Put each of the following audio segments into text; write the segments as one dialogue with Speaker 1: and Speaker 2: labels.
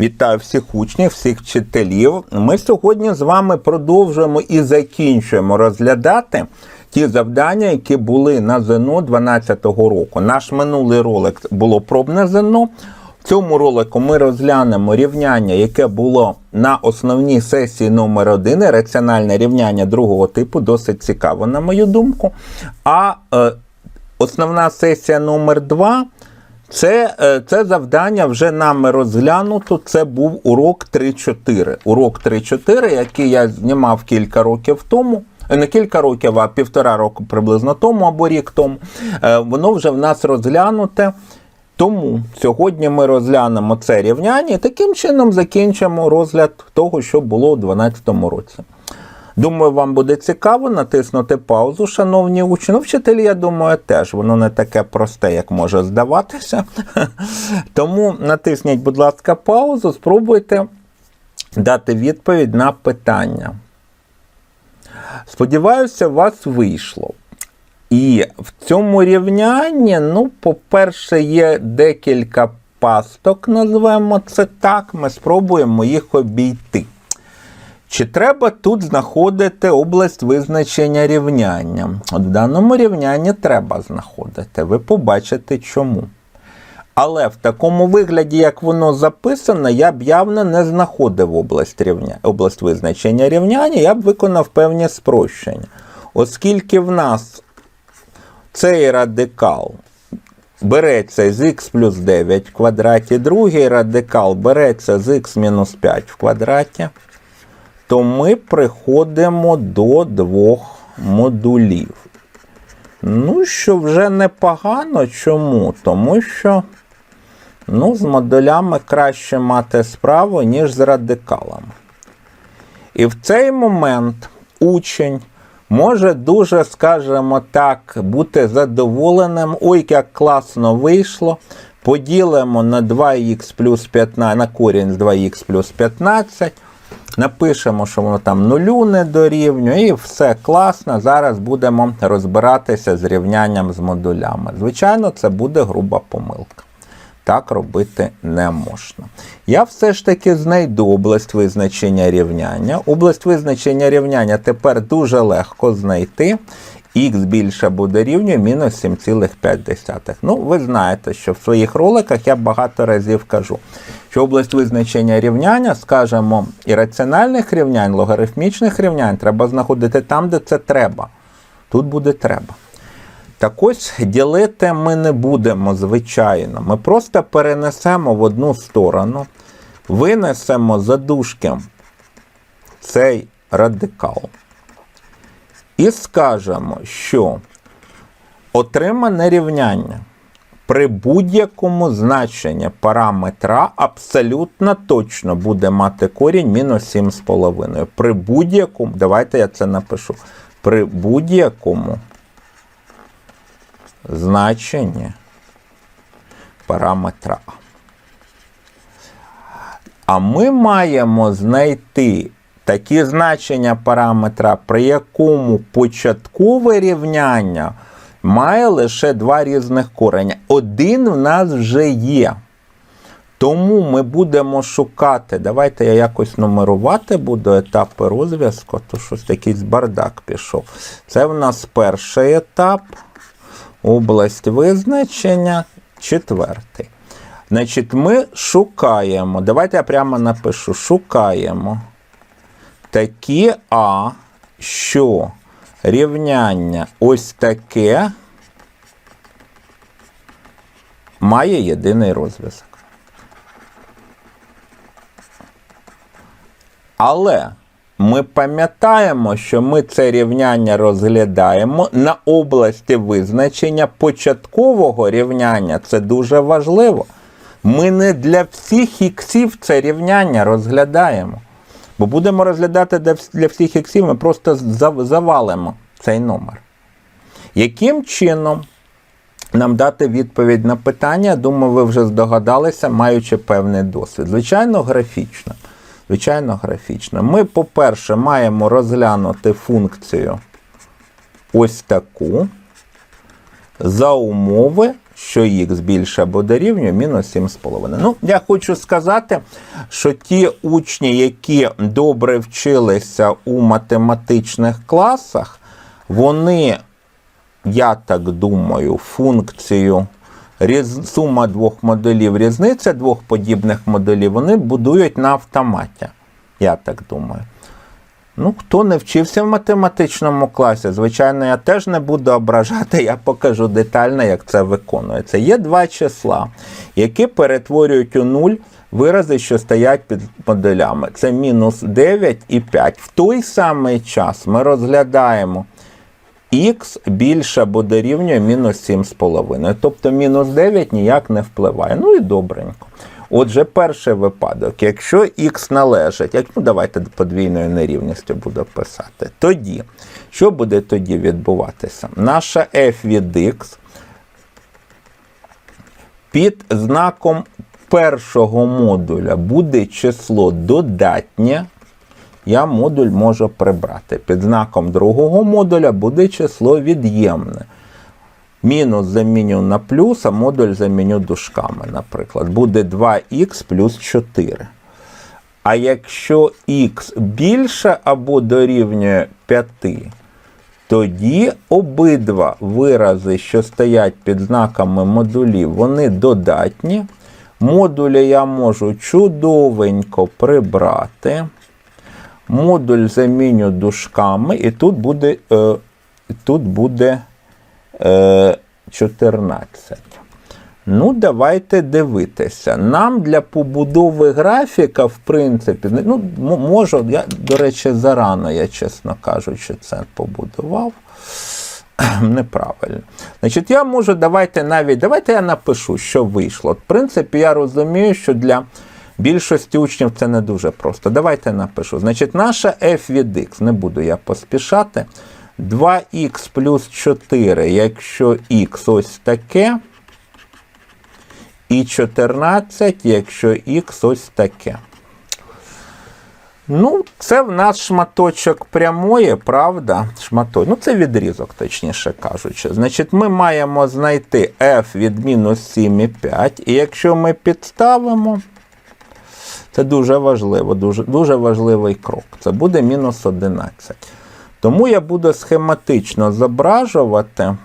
Speaker 1: Вітаю всіх учнів, всіх вчителів. Ми сьогодні з вами продовжуємо і закінчуємо розглядати ті завдання, які були на ЗНО 2012 року. Наш минулий ролик було пробне ЗНО. В цьому ролику ми розглянемо рівняння, яке було на основній сесії номер 1 раціональне рівняння другого типу, досить цікаво, на мою думку. А е, основна сесія номер 2 це, е, це завдання вже нами розглянуто. Це був урок 3-4. Урок 3-4, який я знімав кілька років тому. е, Не кілька років, а півтора року приблизно тому або рік тому. Е, Воно вже в нас розглянуте. Тому сьогодні ми розглянемо це рівняння і таким чином закінчимо розгляд того, що було у 2012 році. Думаю, вам буде цікаво натиснути паузу, шановні учні. Ну, вчителі, я думаю, теж воно не таке просте, як може здаватися. Тому натисніть, будь ласка, паузу, спробуйте дати відповідь на питання. Сподіваюся, у вас вийшло. І в цьому рівнянні, ну, по-перше, є декілька пасток, назвемо це так. Ми спробуємо їх обійти. Чи треба тут знаходити область визначення рівняння? В даному рівнянні треба знаходити. Ви побачите чому. Але в такому вигляді, як воно записано, я б явно не знаходив область, рівня, область визначення рівняння, я б виконав певні спрощення. Оскільки в нас цей радикал береться з х плюс 9 в квадраті, другий радикал береться з х мінус 5 в квадраті, то ми приходимо до двох модулів. Ну, що вже непогано. Чому? Тому що ну, з модулями краще мати справу, ніж з радикалами. І в цей момент учень може дуже, скажімо так, бути задоволеним. Ой, як класно вийшло. Поділимо на 2х плюс 15, на корінь з 2х плюс 15. Напишемо, що воно там нулю не дорівнює, і все класно. Зараз будемо розбиратися з рівнянням з модулями. Звичайно, це буде груба помилка. Так робити не можна. Я все ж таки знайду область визначення рівняння. Область визначення рівняння тепер дуже легко знайти. Х більше буде рівнює мінус 7,5. Ну, ви знаєте, що в своїх роликах я багато разів кажу, що область визначення рівняння, скажімо, ірраціональних рівнянь, логарифмічних рівнянь треба знаходити там, де це треба. Тут буде треба. Так ось ділити ми не будемо, звичайно. Ми просто перенесемо в одну сторону, винесемо за дужки цей радикал. І скажемо, що отримане рівняння при будь-якому значенні параметра абсолютно точно буде мати корінь мінус 7,5. При будь-якому, давайте я це напишу. При будь-якому значенні параметра. А. Ми маємо знайти такі значення параметра, при якому початкове рівняння має лише два різних кореня. Один в нас вже є. Тому ми будемо шукати. Давайте я якось нумерувати буду етапи розв'язку, то щось якийсь бардак пішов. Це в нас перший етап, область визначення, четвертий. Значить, ми шукаємо. Давайте я прямо напишу: шукаємо такі А, що рівняння ось таке має єдиний розв'язок. Але ми пам'ятаємо, що ми це рівняння розглядаємо на області визначення початкового рівняння. Це дуже важливо. Ми не для всіх іксів це рівняння розглядаємо. Бо будемо розглядати для всіх іксів, ми просто завалимо цей номер. Яким чином нам дати відповідь на питання, думаю, ви вже здогадалися, маючи певний досвід. Звичайно, графічно. Звичайно, графічно. Ми, по-перше, маємо розглянути функцію ось таку за умови, що х більше або дорівнює мінус 7,5. Ну, я хочу сказати, що ті учні, які добре вчилися у математичних класах, вони, я так думаю, функцію різ... сума двох моделів, різниця двох подібних моделів, вони будують на автоматі. Я так думаю. Ну, хто не вчився в математичному класі, звичайно, я теж не буду ображати, я покажу детально, як це виконується. Є два числа, які перетворюють у нуль вирази, що стоять під моделями. Це мінус 9 і 5. В той самий час ми розглядаємо х більше або дорівнює мінус 7,5. Тобто мінус 9 ніяк не впливає. Ну і добренько. Отже, перший випадок, якщо х належить, як, ну давайте подвійною нерівністю буду писати, тоді, що буде тоді відбуватися? Наша f від x під знаком першого модуля буде число додатнє, я модуль можу прибрати. Під знаком другого модуля буде число від'ємне. Мінус заміню на плюс, а модуль заміню дужками, наприклад. Буде 2х плюс 4. А якщо х більше або дорівнює 5, тоді обидва вирази, що стоять під знаками модулів, вони додатні. Модулі я можу чудовенько прибрати. Модуль заміню дужками, і тут буде, е, тут буде 14. Ну, давайте дивитися. Нам для побудови графіка, в принципі, ну, можу, я, до речі, зарано, я, чесно кажучи, це побудував. Неправильно. Значить, я можу, давайте навіть, давайте я напишу, що вийшло. В принципі, я розумію, що для більшості учнів це не дуже просто. Давайте напишу. Значить, наша f від x, не буду я поспішати. 2х плюс 4, якщо х ось таке. І 14, якщо х ось таке. Ну, це в нас шматочок прямої, правда? Шматочок. Ну, це відрізок, точніше кажучи. Значить, ми маємо знайти f від мінус 7,5. І якщо ми підставимо, це дуже важливо, дуже, дуже важливий крок. Це буде мінус 11. Тому я буду схематично зображувати.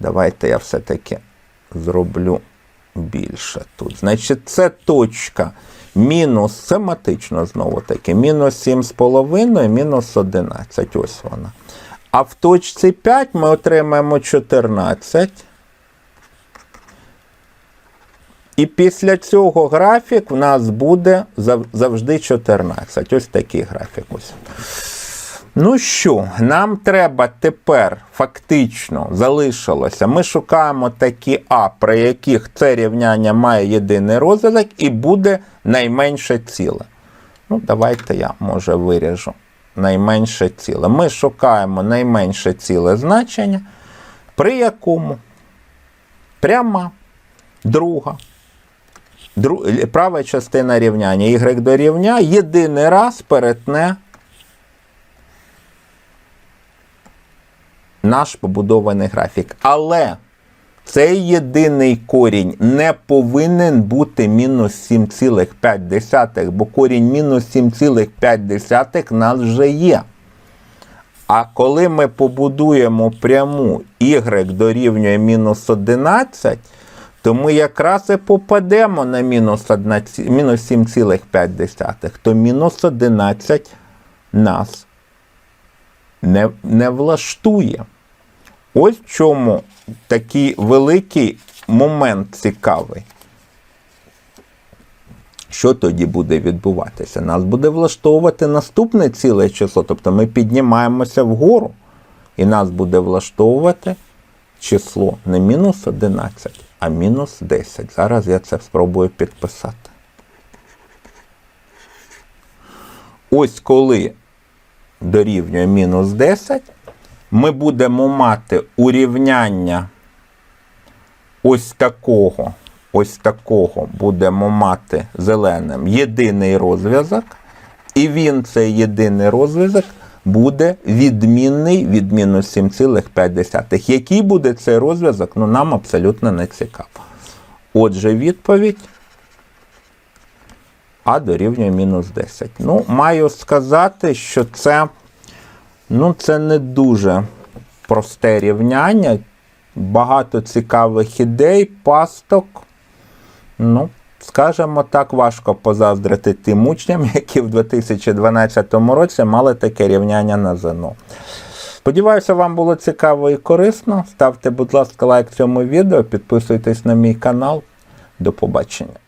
Speaker 1: Давайте я все-таки зроблю більше тут. Значить, це точка мінус схематично знову таки. Мінус 7,5, мінус 11. Ось вона. А в точці 5 ми отримаємо 14. І після цього графік в нас буде завжди 14. Ось такий графік. Ось. Ну що, нам треба тепер фактично залишилося. Ми шукаємо такі А, при яких це рівняння має єдиний розв'язок і буде найменше ціле. Ну, давайте я може виріжу найменше ціле. Ми шукаємо найменше ціле значення, при якому пряма друга. Дру- Права частина рівняння y дорівняє єдиний раз перетне наш побудований графік. Але цей єдиний корінь не повинен бути мінус 7,5, бо корінь мінус 7,5 нас вже є. А коли ми побудуємо пряму y дорівнює мінус 11, то ми якраз і попадемо на мінус 1 ці- мінус 7,5, то мінус 11 нас не, не влаштує. Ось в чому такий великий момент цікавий. Що тоді буде відбуватися? Нас буде влаштовувати наступне ціле число, тобто ми піднімаємося вгору, і нас буде влаштовувати число не мінус 11, а мінус 10. Зараз я це спробую підписати. Ось коли дорівнює мінус 10, ми будемо мати урівняння ось такого, ось такого будемо мати зеленим єдиний розв'язок, і він, цей єдиний розв'язок, буде відмінний від мінус 7,5. Який буде цей розв'язок, ну нам абсолютно не цікаво. Отже, відповідь А дорівнює мінус 10. Ну, маю сказати, що це, ну, це не дуже просте рівняння. Багато цікавих ідей, пасток. Ну, скажімо так, важко позаздрити тим учням, які в 2012 році мали таке рівняння на ЗНО. Сподіваюся, вам було цікаво і корисно. Ставте, будь ласка, лайк цьому відео, підписуйтесь на мій канал. До побачення.